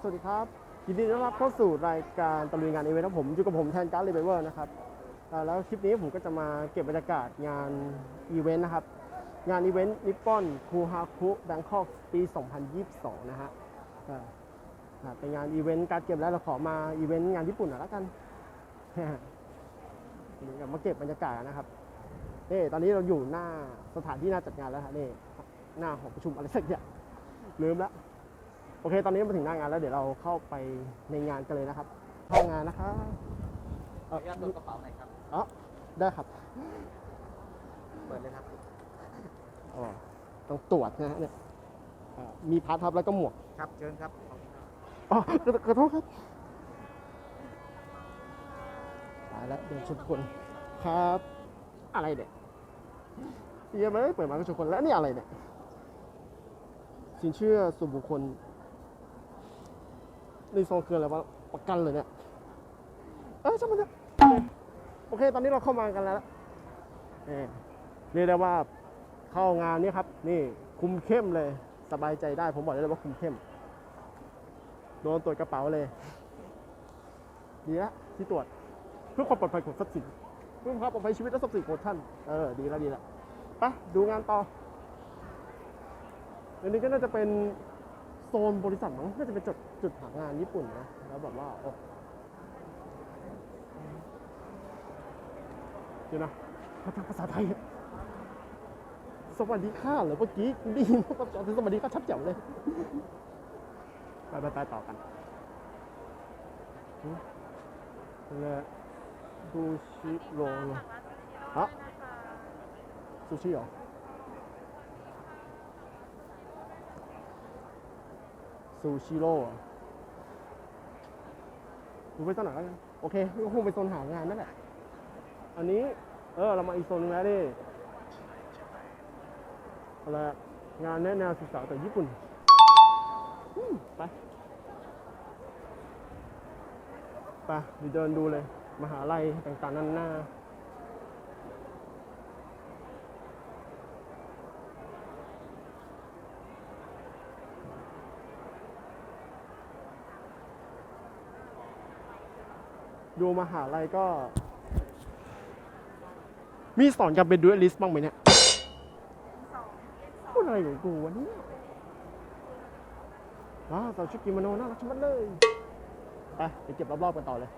สวัสดีครับ ยินดีต้อนรับเข้าสู่รายการตะลุยงานอีเวนต์ครับผมอยู่กับผมแทนการ์ดรีเวอร์นะครับแล้วคลิปนี้ผมก็จะมาเก็บบรรยากาศงานอีเวนต์นะครับ งานอีเวนต์นิปปอนคูฮาคุแบงคอกปี 2022 นะฮะอ่าเป็นงานอีเวนต์การเก็บแล้วเราขอมาอีเวนต์งานญี่ปุ่นหน่อยละกันมาเก็บบรรยากาศนะครับนี่ตอนนี้เราอยู่หน้าสถานที่หน่าจัดงานแล้วฮะนี่หน้าหอประชุมอะไรสักอย่างลืมละ อเค ตอนนี้มาถึงหน้างานแล้วเดี๋ยวเราเข้าไปในงานกันเลยนะครับ เข้างานนะครับขออนุญาตตรวจกระเป๋าหน่อยครับ อ๋อได้ครับ เปิดเลยครับ อ๋อ ต้องตรวจนะฮะเนี่ยอ่ามีพาร์ททับแล้วก็หมวก ครับ เชิญครับขอบคุณครับอ๋อขอขอโทษครับตายแล้วเดี๋ยวชนคนครับ อะไรเนี่ยเยี่ยมเลยเปิดมาก็ชนคนแล้วนี่อะไรเนี่ยสินเชื่อส่วนบุคคล ในซองคืออะไรวะประกันเลยเนี่ยเออช่างมันเถอะโอเคโอเค ตอนนี้เราเข้ามากันแล้วเอ่เรียกได้ว่าเข้างานนี้ครับ นี่คุมเข้มเลย สบายใจได้ ผมบอกได้เลยว่าคุมเข้ม โดนตรวจกระเป๋าเลยดีละที่ตรวจเพื่อความปลอดภัยของทรัพย์สินเพื่อความปลอดภัยชีวิตและทรัพย์สินของท่านเออดีแล้วดีแล้วไปดูงานต่ออันนี้ก็น่าจะเป็น นบริษัทมั้งน่าจะเป็นจุดจุดหางานญี่ปุ่นนะ แล้วแบบว่าโอ้เดี๋ยวนะเขาทำภาษาไทย สวัสดีค่ะเหรอเมื่อกี้ได้ยินว่าภาษาสวัสดีค่ะชัดแจ๋วเลย ไปไปไปต่อกันเลยซูชิโรลฮะซูชิเหรอ ซูชิโร่อะดูไปต้นไหนแล้วกันโอเคก็คงไปโซนหางานนั่นแหละ อันนี้ เออ เรามาอีกโซนนึงแล้วดิอะไรงานแนะแนวศึกษาจากญี่ปุ่น ไป ไปเดินดูเลย มหาลัยต่างๆนานา ดูมหาลัยก็ มีสอนการเป็นดูเอลิสบ้างไหมเนี่ยพูดอะไรของกูวันนี้ว้าวสาวชุดกิโมโนน่ารักชะมัดเลย ไปเดี๋ยวเก็บรอบๆกันต่อเลย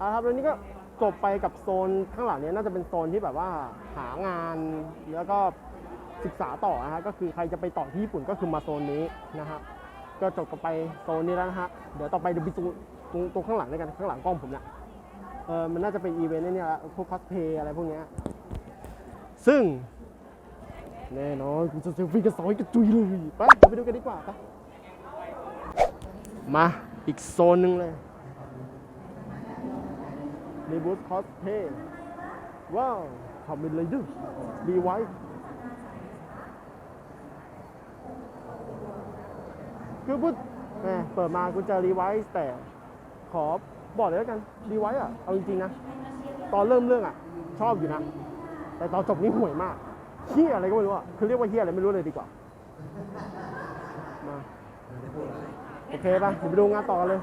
อ่าครับแล้วนี้ก็จบไปกับโซนข้างหลังเนี้ยน่าจะเป็นโซนที่แบบว่าหางานแล้วก็ศึกษาต่อนะฮะก็คือใครจะไปต่อที่ญี่ปุ่นก็คือมาโซนนี้นะฮะก็จบกันไปโซนนี้แล้วนะฮะเดี๋ยวต่อไปเดี๋ยวไปตรงตรงตรงข้างหลังด้วยกันข้างหลังกล้องผมเนี่ยเออมันน่าจะเป็นอีเวนต์เนี่ยละพวกคอสเพย์อะไรพวกเนี้ยซึ่งแน่นอนกูจะเซลฟี่กับสอยกระจุยเลยไปเดี๋ยวไปดูกันดีกว่าไปมาอีกโซนหนึ่งเลย ในบูธคอสเพย์ว้าวทำเป็นเลยดื้อดีไว้คือพูดแหมเปิดมากูเจอรีไวซ์แต่ขอบอกเลยแล้วกันรีไวซ์อะ เอาจริงๆนะ ตอนเริ่มเรื่องอะ ชอบอยู่นะ แต่ตอนจบนี่ห่วยมากเฮียอะไรก็ไม่รู้อะ คือเรียกว่าเฮียอะไรไม่รู้เลยดีกว่า มา โอเคป่ะเดี๋ยวไปดูงานต่อเลย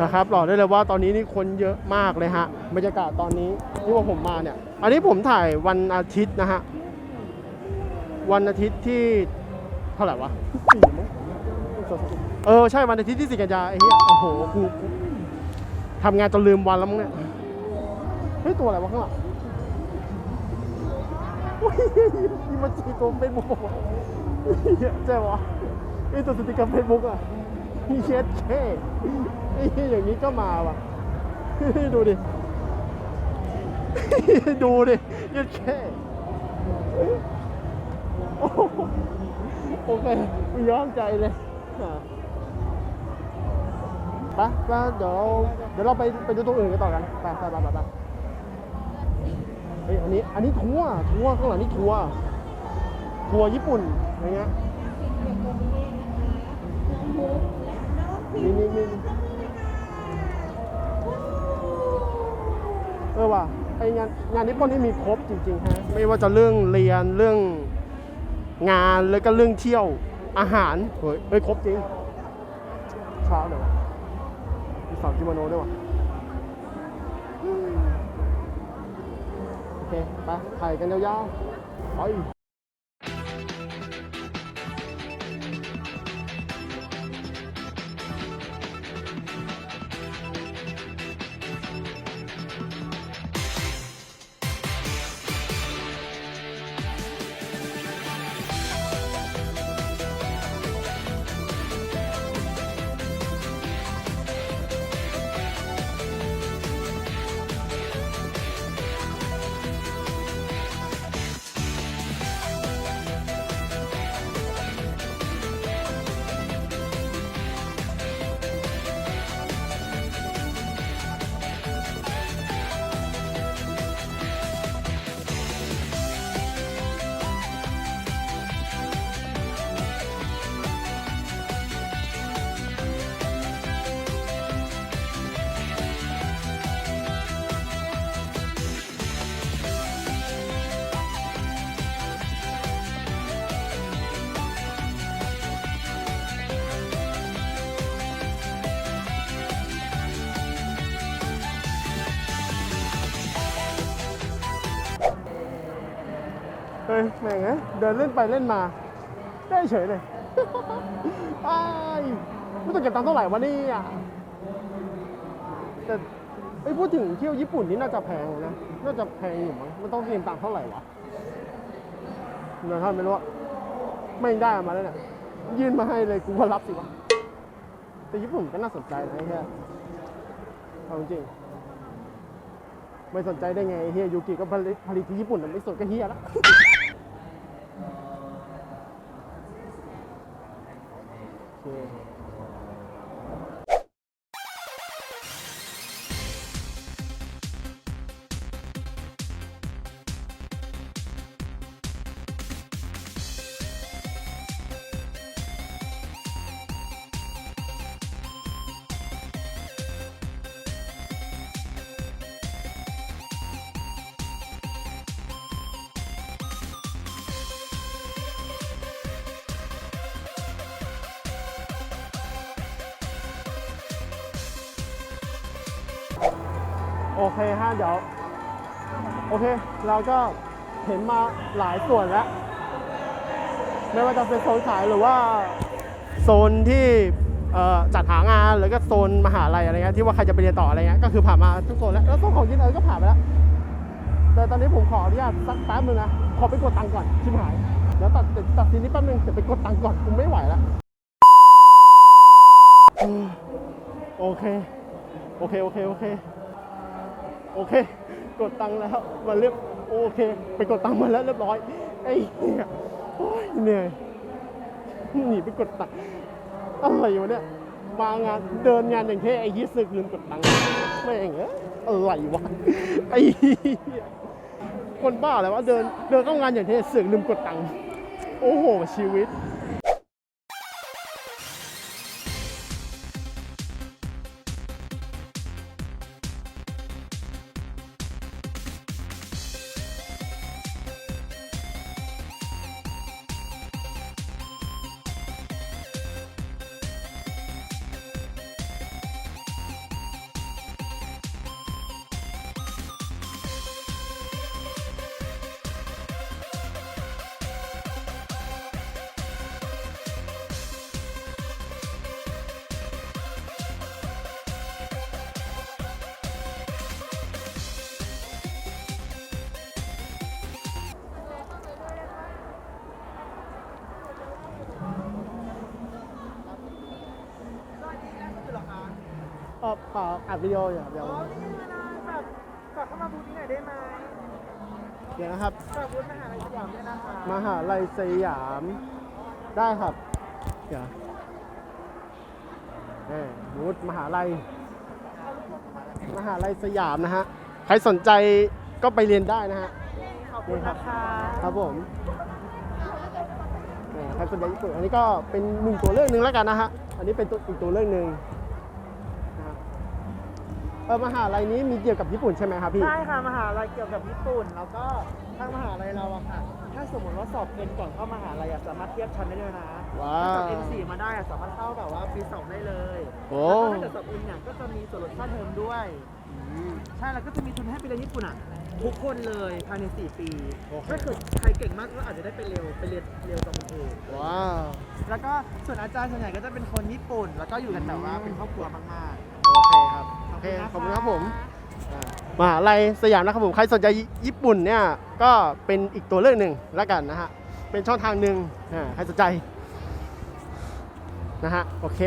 นะครับบอกได้เลยว่าตอนนี้นี่คนเยอะมากเลยฮะบรรยากาศตอนนี้ที่ว่าผมมาเนี่ย อันนี้ผมถ่ายวันอาทิตย์นะฮะวันอาทิตย์ที่เท่าไหร่วะสี่มั้งเออใช่วันอาทิตย์ที่สี่กันยาไอ้เหี้ยโอ้โหกูกูทำงานจนลืมวันแล้วมั้งเนี่ยเฮ้ยตัวอะไรวะข้างหลังโอ้ยนี่มันจีตัวเฟซบุ๊กวะเหี้ยใช่ปะไอ้ตัวสติกเกอร์เฟซบุ๊กอะ เช็ดแค่ไอ้เหี้ยอย่างนี้ก็มาว่ะ ดูดิ ดูดิเย็ดแค่โอ้โหโอเคไม่ยอมใจเลยอะไปไปเดี๋ยวเราเดี๋ยวเราไปไปดูตรงอื่นกันต่อกันไปไปไปไปไปเฮ้ยอันนี้อันนี้ทัวทัวข้างหลังนี่ทัวทัวญี่ปุ่นอะไรเงี้ย นี่นี่นี่เออว่ะไองานงานญี่ปุ่นนี่มีครบจริงๆฮะไม่ว่าจะเรื่องเรียนเรื่องงานแล้วก็เรื่องเที่ยวอาหารเฮ้ยเฮ้ยครบจริงเช้าเลยวะมีสาวกิโมโนด้วยวะโอเคไปถ่ายกันยาวๆไป ฮ้ยแม่งเอ้ยเดินเล่นไปเล่นมา ได้เฉยเลยอ้ายไม่ต้องเก็บตังค์เท่าไหร่วะเนี่ยแต่ไอ้ยพูดถึงเที่ยวญี่ปุ่นนี่น่าจะแพงนะ น่าจะแพงอยู่มั้งมันต้องเก็บตังค์เท่าไหร่วะเงินท่านไม่รู้อะไม่ได้มาแล้วเนี่ย ยื่นมาให้เลยกูก็รับสิวะ แต่ญี่ปุ่นก็น่าสนใจนะไอ้เฮียเอาจริงๆไม่สนใจได้ไงไอ้เฮียยูกิก็ผลิตผลิตที่ญี่ปุ่นแต่ไม่สนก็เฮียละ โอเคฮะเดี๋ยว โอเค เราก็เห็นมาหลายส่วนแล้ว ไม่ว่าจะเป็นโซนขายหรือว่าโซนที่จัดหางานหรือก็โซนมหาลัยอะไรเงี้ยที่ว่าใครจะไปเรียนต่ออะไรเงี้ยก็คือผ่านมาทุกโซนแล้วแล้วโซนของกินเออก็ผ่านไปแล้ว แต่ตอนนี้ผมขออนุญาตสักแป๊บนึงนะขอไปกดตังค์ก่อนชิบหายเดี๋ยวตัดตัดทีนี้แป๊บนึงเดี๋ยวไปกดตังค์ก่อนกูไม่ไหวแล้วโอเค โอเค โอเค โอเค โอเค กดตังค์แล้วมาเรียบโอเค ไปกดตังค์มาแล้วเรียบร้อย ไอ้เหี้ยโอ้ยเหนื่อยหนีไปกดตังค์อะไรวะเนี่ย มางานเดินงานอย่างเท่ไอ้ยี่สึกลืมกดตังค์แม่งเอ้ยอะไรวะ ไอ้คนบ้าอะไรวะเดินเดินเข้างานอย่างเท่สือกลืมกดตังค์ โอ้โหชีวิต เปล่าอัดวิดีโออยู่ครับเดี๋ยวอ๋อนี่ไงนะแบบฝากเข้ามาบูธนี้หน่อยได้ไหมเดี๋ยวนะครับฝากบูธมหาลัยสยามด้วยนะคะมหาลัยสยามได้ครับเดี๋ยวเออบูธมหาลัย มหาลัยสยามนะฮะ ใครสนใจก็ไปเรียนได้นะฮะ ขอบคุณนะคะครับผมแหมใครสนใจญี่ปุ่นอันนี้ก็เป็นหนึ่งตัวเลือกหนึ่งแล้วกันนะฮะ อันนี้เป็นตัวอีกตัวเลือกหนึ่งนะฮะ เออมหาลัยนี้มีเกี่ยวกับญี่ปุ่นใช่ไหมครับพี่ ใช่ค่ะมหาลัยเกี่ยวกับญี่ปุ่น แล้วก็ทางมหาลัยเราอะค่ะ ถ้าสมมติว่าสอบเอ็นก่อนเข้ามหาลัยอะสามารถเทียบชั้นได้เลยนะว้าวถ้าสอบเอ็นสี่มาได้อะสามารถเข้าแบบว่าปีสองได้เลยโอ้ แล้วก็ถ้าเกิดสอบเอ็นเนี่ยก็จะมีส่วนลดค่าเทอมด้วย ใช่แล้วก็จะมีทุนให้ไปเรียนญี่ปุ่นอะทุกคนเลยภายใน 4 ปี โอเค ถ้าเกิดใครเก่งมากก็อาจจะได้ไปเร็วไปเรียนเร็วกว่าคนอื่นว้าว แล้วก็ส่วนอาจารย์ส่วนใหญ่ก็จะเป็นคนญี่ปุ่น แล้วก็อยู่กันแบบว่าเป็นครอบครัวมากโอเคครับๆโอ เคนะะขอบคุณครับผมมหาลัยสยามนะครับผมใครสนใจญี่ปุ่นเนี่ยก็เป็นอีกตัวเลือกหนึ่งแล้วกันนะฮะเป็นช่องทางหนึ่งอ่าใครสนใจนะฮะโอเค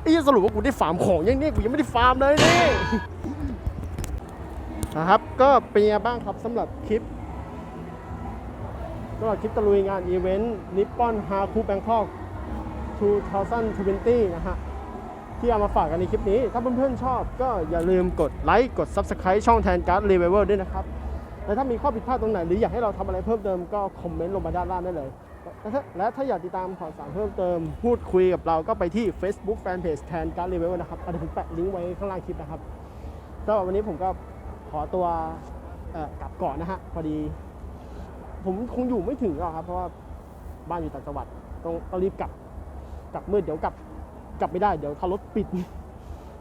ไอ้ยสรุปว่ากูได้ฟาร์มของยังเนี่ยกูยังไม่ได้ฟาร์มเลยนี่นะครับก็เป็นยังไงบ้างครับสำหรับคลิปสำหรับคลิปตะลุยงานอีเวนต์นิปปอนฮาคูแบงคอก2020 นะฮะ ที่เอามาฝากกันในคลิปนี้ ถ้าเพื่อนๆชอบก็อย่าลืมกดไลค์กด Subscribe ช่องแทนการ์ดรีเวเวอร์ด้วยนะครับ และถ้ามีข้อผิดพลาดตรงไหน หรืออยากให้เราทำอะไรเพิ่มเติมก็คอมเมนต์ลงมาด้านล่างได้เลย และถ้าอยากติดตามข่าวสารเพิ่มเติม พูดคุยกับเราก็ไปที่ Facebook Fanpage แทนการ์ดรีเวเวอร์นะครับอันนี้ผมแปะลิงก์ไว้ข้างล่างคลิปนะครับสำหรับวันนี้ผมก็ขอตัวกลับก่อนนะฮะพอดี ผมคงอยู่ไม่ถึงหรอกครับ เพราะว่าบ้านอยู่ต่างจังหวัดต้องต้องรีบกลับกลับมืดเดี๋ยวกลับ กลับไม่ได้เดี๋ยวถ้ารถปิด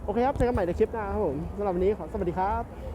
โอเคครับเจอกันใหม่ในคลิปหน้าครับผมสำหรับวันนี้ขอสวัสดีครับ